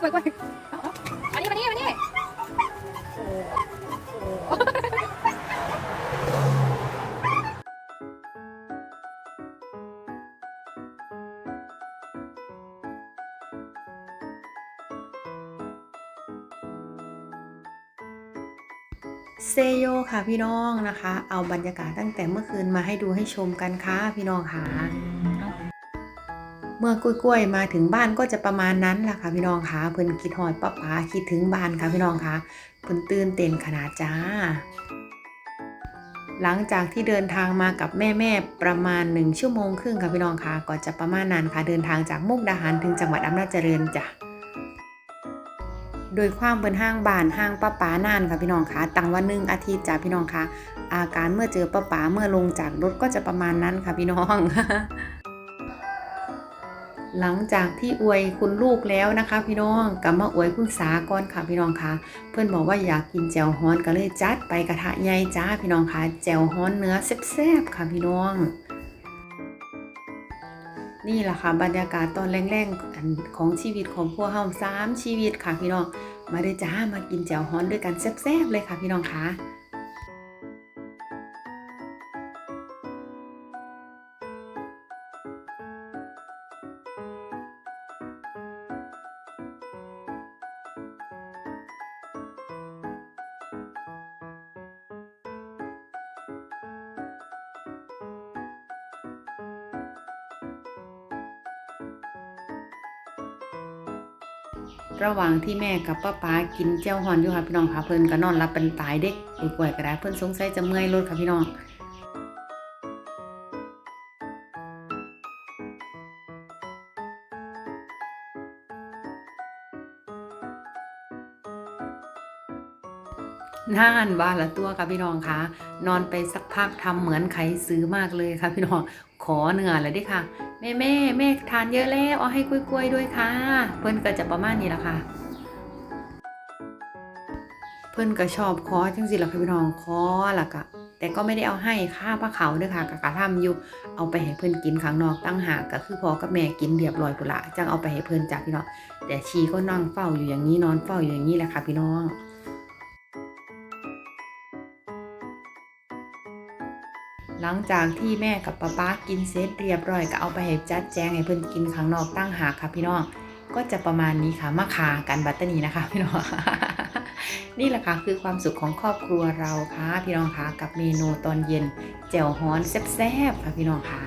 กล้วยกล้วยอันนี้มานี่มานี่เซโยค่ะพี่น้องนะคะ เอาบรรยากาศตั้งแต่เมื่อคืนมาให้ดูให้ชมกันค่ะพี่น้องค่ะ เมื่อกล้วยๆมาถึงบ้านก็จะประมาณนั้นแหละค่ะพี่น้องคะเพิ่นคิดหอดป้าป๋าคิดถึงบ้านค่ะพี่น้องคะเพิ่นตื่นเต้นขนาดจ้า หลังจากที่เดินทางมากับแม่ๆประมาณหนึ่งชั่วโมงครึ่งค่ะพี่น้องคะก็จะประมาณนั้นค่ะเดินทางจากมุกดาหารถึงจังหวัดอำนาจเจริญจ้ะโดยความเป็นห้างบ้านห้างป้าป๋านานค่ะพี่น้องคะตั้งวันหนึ่งอาทิตย์จ้ะพี่น้องคะอาการเมื่อเจอป้าป๋าเมื่อลงจากรถก็จะประมาณนั้นค่ะพี่น้อง หลังจากที่อวยคุณลูกแล้วนะคะ พี่น้องกลับมาอวยคุณสาก่อนค่ะพี่น้องคะเพื่อนบอกว่าอยากกินแจ่วฮ้อนก็เลยจัดไปกระทะใหญ่จ้าพี่น้องคะแจ่วฮ้อนเนื้อแซ่บๆค่ะพี่น้อง นี่แหละค่ะบรรยากาศตอนแรกๆของชีวิตของพวกเฮาสามชีวิตค่ะพี่น้องมาเลยจ้ามากินแจ่วฮ้อนด้วยกันแซ่บๆเลยค่ะพี่น้องคะ ระหว่างที่แม่กับป้าป๊ากินแจ่วฮ้อนอยู่ค่ะพี่น้องค่ะเพิ่นก็นอนรับเป็นตายเด็กป่วยๆก็ได้เพิ่นสงสัยจะเมื่อยรถค่ะพี่น้องน่านว่าละตัวค่ะพี่น้องคะนอนไปสักพักทำเหมือนไขซื้อมากเลยค่ะพี่น้อง ขอเนื้อเลยดิค่ะ แม่แม่แม่ทานเยอะแล้วเอาให้กล้วยๆด้วยค่ะ เพิ่นก็จะประมาณนี้ละค่ะ เพิ่นก็ชอบคอจังสิล่ะค่ะพี่น้องคอล่ะก็แต่ก็ไม่ได้เอาให้ค่าพระเขาด้อค่ะกะกะทำอยู่เอาไปให้เพิ่อนกินข้างนอกตั้งหากก็คือพอกับแม่กินเรียบร้อยพุ่นละจังเอาไปให้เพิ่อนจ้ะพี่น้องแต่ชีก็นั่งเฝ้าอยู่อย่างนี้นอนเฝ้าอยู่อย่างนี้แหละค่ะพี่น้อง หลังจากที่แม่กับป้าป้ากินเสร็จเรียบร้อยก็เอาไปให้จัดแจงให้เพื่อนกินข้างนอกตั้งหากค่ะพี่น้องก็จะประมาณนี้ค่ะมาขากันบัตเตอร์นีนะคะพี่น้องนี่แหละค่ะคือความสุขของครอบครัวเราค่ะพี่น้องค่ะกับเมนูตอนเย็นแจ่วฮ้อนแซ่บๆค่ะพี่น้องค่ะ